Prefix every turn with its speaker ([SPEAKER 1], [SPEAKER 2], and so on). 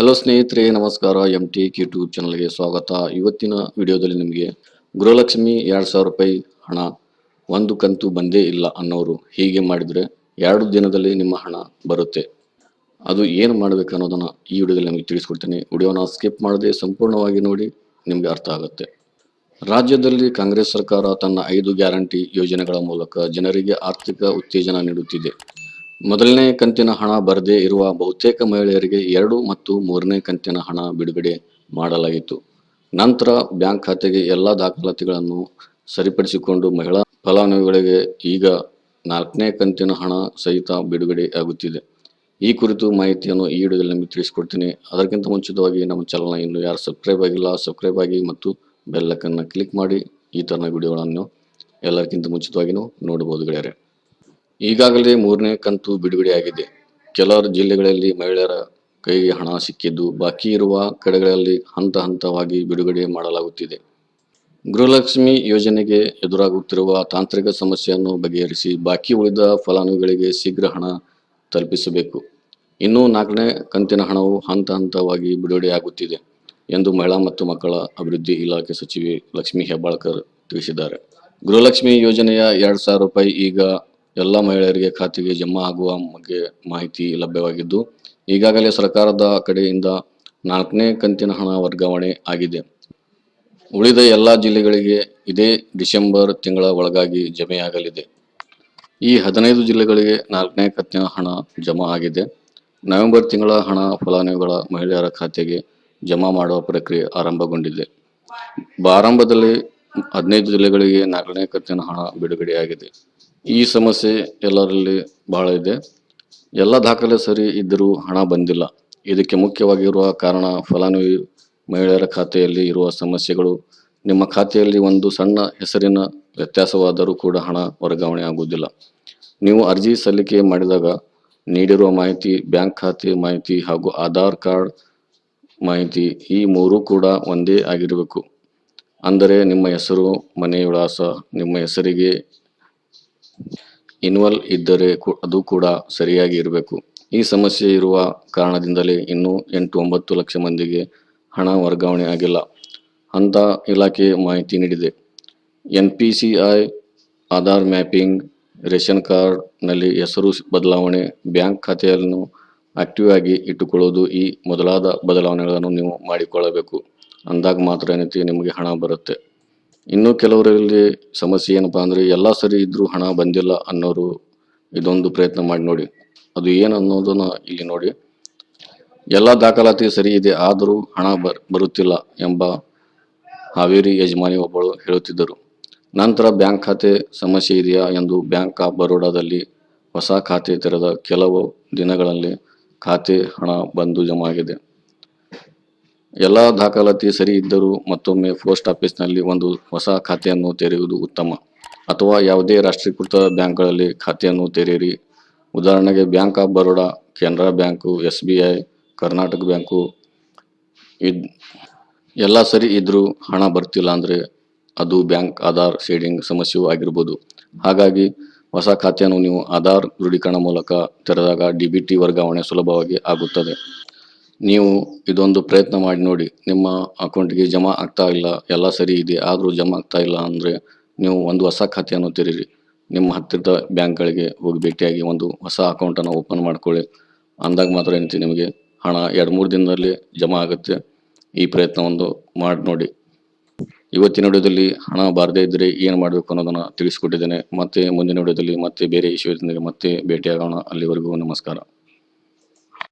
[SPEAKER 1] Hello ಸ್ನೇಹಿತರೆ, ನಮಸ್ಕಾರ. M T YouTube ಚಾನಲ್ಗೆ ಸ್ವಾಗತ. ಇವತ್ತಿನ ವಿಡಿಯೋದಲ್ಲಿ ನಿಮಗೆ ಗೃಹಲಕ್ಷ್ಮಿ ಎರಡು ಸಾವಿರ ರೂಪಾಯಿ ಹಣ, ಒಂದು ಕಂತು ಬಂದೇ ಇಲ್ಲ ಅನ್ನೋರು ಹೀಗೆ ಮಾಡಿದರೆ ಎರಡು ದಿನದಲ್ಲಿ ನಿಮ್ಮ ಹಣ ಬರುತ್ತೆ. ಅದು ಏನು ಮಾಡಬೇಕು ಅನ್ನೋದನ್ನು ಈ ವಿಡಿಯೋದಲ್ಲಿ ನಿಮಗೆ ತಿಳಿಸ್ಕೊಡ್ತೀನಿ. ವಿಡಿಯೋನ ಸ್ಕಿಪ್ ಮಾಡದೆ ಸಂಪೂರ್ಣವಾಗಿ ನೋಡಿ, ನಿಮಗೆ ಅರ್ಥ ಆಗುತ್ತೆ. ರಾಜ್ಯದಲ್ಲಿ ಕಾಂಗ್ರೆಸ್ ಸರ್ಕಾರ ತನ್ನ ಐದು ಗ್ಯಾರಂಟಿ ಯೋಜನೆಗಳ ಮೂಲಕ ಜನರಿಗೆ ಆರ್ಥಿಕ ಉತ್ತೇಜನ ನೀಡುತ್ತಿದೆ. ಮೊದಲನೇ ಕಂತಿನ ಹಣ ಬರದೇ ಇರುವ ಬಹುತೇಕ ಮಹಿಳೆಯರಿಗೆ ಎರಡು ಮತ್ತು ಮೂರನೇ ಕಂತಿನ ಹಣ ಬಿಡುಗಡೆ ಮಾಡಲಾಗಿತ್ತು. ನಂತರ ಬ್ಯಾಂಕ್ ಖಾತೆಗೆ ಎಲ್ಲ ದಾಖಲಾತಿಗಳನ್ನು ಸರಿಪಡಿಸಿಕೊಂಡು ಮಹಿಳಾ ಫಲಾನುಭವಿಗಳಿಗೆ ಈಗ ನಾಲ್ಕನೇ ಕಂತಿನ ಹಣ ಸಹಿತ ಬಿಡುಗಡೆ ಆಗುತ್ತಿದೆ. ಈ ಕುರಿತು ಮಾಹಿತಿಯನ್ನು ಈ ವಿಡಿಯೋದಲ್ಲಿ ನಿಮಗೆ ತಿಳಿಸ್ಕೊಡ್ತೀನಿ. ಅದಕ್ಕಿಂತ ಮುಂಚಿತವಾಗಿ ನಮ್ಮ ಚಾನಲ್ನ ಇನ್ನು ಯಾರು ಸಬ್ಸ್ಕ್ರೈಬ್ ಆಗಿಲ್ಲ, ಸಬ್ಸ್ಕ್ರೈಬ್ ಆಗಿ ಮತ್ತು ಬೆಲ್ಲಕನ್ನು ಕ್ಲಿಕ್ ಮಾಡಿ. ಈ ಥರನ ವಿಡಿಯೋಗಳನ್ನು ಎಲ್ಲರಿಗಿಂತ ಮುಂಚಿತವಾಗಿಯೂ ನೋಡಬಹುದು ಗೆಳೆಯರೆ. ಈಗಾಗಲೇ ಮೂರನೇ ಕಂತು ಬಿಡುಗಡೆಯಾಗಿದೆ ಕೆಲವು ಜಿಲ್ಲೆಗಳಲ್ಲಿ ಮಹಿಳೆಯರ ಕೈಗೆ ಹಣ ಸಿಕ್ಕಿದ್ದು ಬಾಕಿ ಇರುವ ಕಡೆಗಳಲ್ಲಿ ಹಂತ ಹಂತವಾಗಿ ಬಿಡುಗಡೆ ಮಾಡಲಾಗುತ್ತಿದೆ. ಗೃಹಲಕ್ಷ್ಮಿ ಯೋಜನೆಗೆ ಎದುರಾಗುತ್ತಿರುವ ತಾಂತ್ರಿಕ ಸಮಸ್ಯೆಯನ್ನು ಬಗೆಹರಿಸಿ ಬಾಕಿ ಉಳಿದ ಫಲಾನುಭವಿಗಳಿಗೆ ಶೀಘ್ರ ಹಣ ತಲುಪಿಸಬೇಕು. ಇನ್ನೂ ನಾಲ್ಕನೇ ಕಂತಿನ ಹಣವು ಹಂತ ಹಂತವಾಗಿ ಬಿಡುಗಡೆಯಾಗುತ್ತಿದೆ ಎಂದು ಮಹಿಳಾ ಮತ್ತು ಮಕ್ಕಳ ಅಭಿವೃದ್ಧಿ ಇಲಾಖೆ ಸಚಿವೆ ಲಕ್ಷ್ಮೀ ಹೆಬ್ಬಾಳ್ಕರ್ ತಿಳಿಸಿದ್ದಾರೆ. ಗೃಹಲಕ್ಷ್ಮಿ ಯೋಜನೆಯ ಎರಡು ಸಾವಿರ ರೂಪಾಯಿ ಈಗ ಎಲ್ಲ ಮಹಿಳೆಯರಿಗೆ ಖಾತೆಗೆ ಜಮಾ ಆಗುವ ಬಗ್ಗೆ ಮಾಹಿತಿ ಲಭ್ಯವಾಗಿದ್ದು, ಈಗಾಗಲೇ ಸರ್ಕಾರದ ಕಡೆಯಿಂದ ನಾಲ್ಕನೇ ಕಂತಿನ ಹಣ ವರ್ಗಾವಣೆ ಆಗಿದೆ. ಉಳಿದ ಎಲ್ಲ ಜಿಲ್ಲೆಗಳಿಗೆ ಇದೇ ಡಿಸೆಂಬರ್ ತಿಂಗಳ ಒಳಗಾಗಿ ಜಮೆಯಾಗಲಿದೆ. ಈ ಹದಿನೈದು ಜಿಲ್ಲೆಗಳಿಗೆ ನಾಲ್ಕನೇ ಕಂತಿನ ಹಣ ಜಮಾ ಆಗಿದೆ. ನವೆಂಬರ್ ತಿಂಗಳ ಹಣ ಫಲಾನುಭವಿಗಳ ಮಹಿಳೆಯರ ಖಾತೆಗೆ ಜಮಾ ಮಾಡುವ ಪ್ರಕ್ರಿಯೆ ಆರಂಭಗೊಂಡಿದೆ. ಆರಂಭದಲ್ಲಿ ಹದಿನೈದು ಜಿಲ್ಲೆಗಳಿಗೆ ನಾಲ್ಕನೇ ಕಂತಿನ ಹಣ ಬಿಡುಗಡೆಯಾಗಿದೆ. ಈ ಸಮಸ್ಯೆ ಎಲ್ಲರಲ್ಲಿ ಬಹಳ ಇದೆ. ಎಲ್ಲ ದಾಖಲೆ ಸರಿ ಇದ್ದರೂ ಹಣ ಬಂದಿಲ್ಲ. ಇದಕ್ಕೆ ಮುಖ್ಯವಾಗಿರುವ ಕಾರಣ ಫಲಾನುಭವಿ ಮಹಿಳೆಯರ ಖಾತೆಯಲ್ಲಿ ಇರುವ ಸಮಸ್ಯೆಗಳು. ನಿಮ್ಮ ಖಾತೆಯಲ್ಲಿ ಒಂದು ಸಣ್ಣ ಹೆಸರಿನ ವ್ಯತ್ಯಾಸವಾದರೂ ಕೂಡ ಹಣ ವರ್ಗಾವಣೆ ಆಗುವುದಿಲ್ಲ. ನೀವು ಅರ್ಜಿ ಸಲ್ಲಿಕೆ ಮಾಡಿದಾಗ ನೀಡಿರುವ ಮಾಹಿತಿ, ಬ್ಯಾಂಕ್ ಖಾತೆ ಮಾಹಿತಿ ಹಾಗೂ ಆಧಾರ್ ಕಾರ್ಡ್ ಮಾಹಿತಿ ಈ ಮೂರೂ ಕೂಡ ಒಂದೇ ಆಗಿರಬೇಕು. ಅಂದರೆ ನಿಮ್ಮ ಹೆಸರು ಮನೆ ವಿಳಾಸ ನಿಮ್ಮ ಹೆಸರಿಗೆ ಇನ್ವಾಲ್ವ್ ಇದ್ದರೆ ಅದು ಕೂಡ ಸರಿಯಾಗಿ ಇರಬೇಕು. ಈ ಸಮಸ್ಯೆ ಇರುವ ಕಾರಣದಿಂದಲೇ ಇನ್ನೂ ಎಂಟು ಒಂಬತ್ತು ಲಕ್ಷ ಮಂದಿಗೆ ಹಣ ವರ್ಗಾವಣೆ ಆಗಿಲ್ಲ. ಅಂತ ಇಲಾಖೆ ಮಾಹಿತಿ ನೀಡಿದೆ. N P Aadhaar mapping, ration ಕಾರ್ಡ್ನಲ್ಲಿ ಹೆಸರು ಬದಲಾವಣೆ, ಬ್ಯಾಂಕ್ ಖಾತೆಯನ್ನು ಆಕ್ಟಿವ್ ಆಗಿ ಇಟ್ಟುಕೊಳ್ಳುವುದು ಈ ಮೊದಲಾದ ಬದಲಾವಣೆಗಳನ್ನು ನೀವು ಮಾಡಿಕೊಳ್ಳಬೇಕು. ಅಂದಾಗ ಮಾತ್ರ ಏನೈತಿ, ನಿಮಗೆ ಹಣ ಬರುತ್ತೆ. ಇನ್ನು ಕೆಲವರಲ್ಲಿ ಸಮಸ್ಯೆ ಏನಪ್ಪಾ ಅಂದರೆ ಎಲ್ಲ ಸರಿ ಇದ್ದರೂ ಹಣ ಬಂದಿಲ್ಲ ಅನ್ನೋರು ಇದೊಂದು ಪ್ರಯತ್ನ ಮಾಡಿ ನೋಡಿ. ಅದು ಏನು ಅನ್ನೋದನ್ನ ಇಲ್ಲಿ ನೋಡಿ. ಎಲ್ಲ ದಾಖಲಾತಿ ಸರಿ ಇದೆ, ಆದರೂ ಹಣ ಬರ್ ಬರುತ್ತಿಲ್ಲ ಎಂಬ ಹಾವೇರಿ ಯಜಮಾನಿ ಒಬ್ಬಳು ಹೇಳುತ್ತಿದ್ದರು. ನಂತರ ಬ್ಯಾಂಕ್ ಖಾತೆ ಸಮಸ್ಯೆ ಇದೆಯಾ ಎಂದು ಬ್ಯಾಂಕ್ ಆಫ್ ಬರೋಡಾದಲ್ಲಿ ಹೊಸ ಖಾತೆ ತೆರೆದ ಕೆಲವು ದಿನಗಳಲ್ಲಿ ಖಾತೆ ಹಣ ಬಂದು ಜಮಾ ಆಗಿದೆ. ಎಲ್ಲ ದಾಖಲಾತಿ ಸರಿ ಇದ್ದರೂ ಮತ್ತೊಮ್ಮೆ ಪೋಸ್ಟ್ ಆಫೀಸ್ನಲ್ಲಿ ಒಂದು ಹೊಸ ಖಾತೆಯನ್ನು ತೆರೆಯುವುದು ಉತ್ತಮ. ಅಥವಾ ಯಾವುದೇ ರಾಷ್ಟ್ರೀಕೃತ ಬ್ಯಾಂಕ್ಗಳಲ್ಲಿ ಖಾತೆಯನ್ನು ತೆರೆಯಿರಿ. ಉದಾಹರಣೆಗೆ bank of Baroda, Canara bank S B I Karnataka bank ಇದ್ ಎಲ್ಲ ಸರಿ ಇದ್ದರೂ ಹಣ ಬರ್ತಿಲ್ಲ ಅಂದರೆ ಅದು ಬ್ಯಾಂಕ್ ಆಧಾರ್ ಶೇಡಿಂಗ್ ಸಮಸ್ಯೆಯೂ ಆಗಿರ್ಬೋದು. ಹಾಗಾಗಿ ಹೊಸ ಖಾತೆಯನ್ನು ನೀವು ಆಧಾರ್ ದೃಢೀಕರಣ ಮೂಲಕ ತೆರೆದಾಗ ಡಿ ಬಿ ಟಿ ವರ್ಗಾವಣೆ ಸುಲಭವಾಗಿ ಆಗುತ್ತದೆ. ನೀವು ಇದೊಂದು ಪ್ರಯತ್ನ ಮಾಡಿ ನೋಡಿ, ನಿಮ್ಮ ಅಕೌಂಟ್ಗೆ ಜಮಾ ಆಗ್ತಾ ಇಲ್ಲ, ಎಲ್ಲ ಸರಿ ಇದೆ, ಆದರೂ ಜಮಾ ಆಗ್ತಾ ಇಲ್ಲ ಅಂದರೆ ನೀವು ಒಂದು ಹೊಸ ಖಾತೆಯನ್ನು ತೆರೀರಿ. ನಿಮ್ಮ ಹತ್ತಿರದ ಬ್ಯಾಂಕ್ಗಳಿಗೆ ಹೋಗಿ ಭೇಟಿಯಾಗಿ ಒಂದು ಹೊಸ ಅಕೌಂಟನ್ನು ಓಪನ್ ಮಾಡ್ಕೊಳ್ಳಿ. ಅಂದಾಗ ಮಾತ್ರ ಏನಂತ ನಿಮಗೆ, ಹಣ ಎರಡು ಮೂರು ದಿನದಲ್ಲಿ ಜಮಾ ಆಗುತ್ತೆ. ಈ ಪ್ರಯತ್ನ ಒಂದು ಮಾಡಿ ನೋಡಿ. ಇವತ್ತಿನ ವಿಡಿಯೋದಲ್ಲಿ ಹಣ ಬಾರದೇ ಇದ್ದರೆ ಏನು ಮಾಡಬೇಕು ಅನ್ನೋದನ್ನು ತಿಳಿಸ್ಕೊಟ್ಟಿದ್ದೇನೆ. ಮತ್ತೆ ಮುಂದಿನ ವಿಡಿಯೋದಲ್ಲಿ ಮತ್ತೆ ಬೇರೆ ವಿಷಯದೊಂದಿಗೆ ಮತ್ತೆ ಭೇಟಿಯಾಗೋಣ. ಅಲ್ಲಿವರೆಗೂ ನಮಸ್ಕಾರ.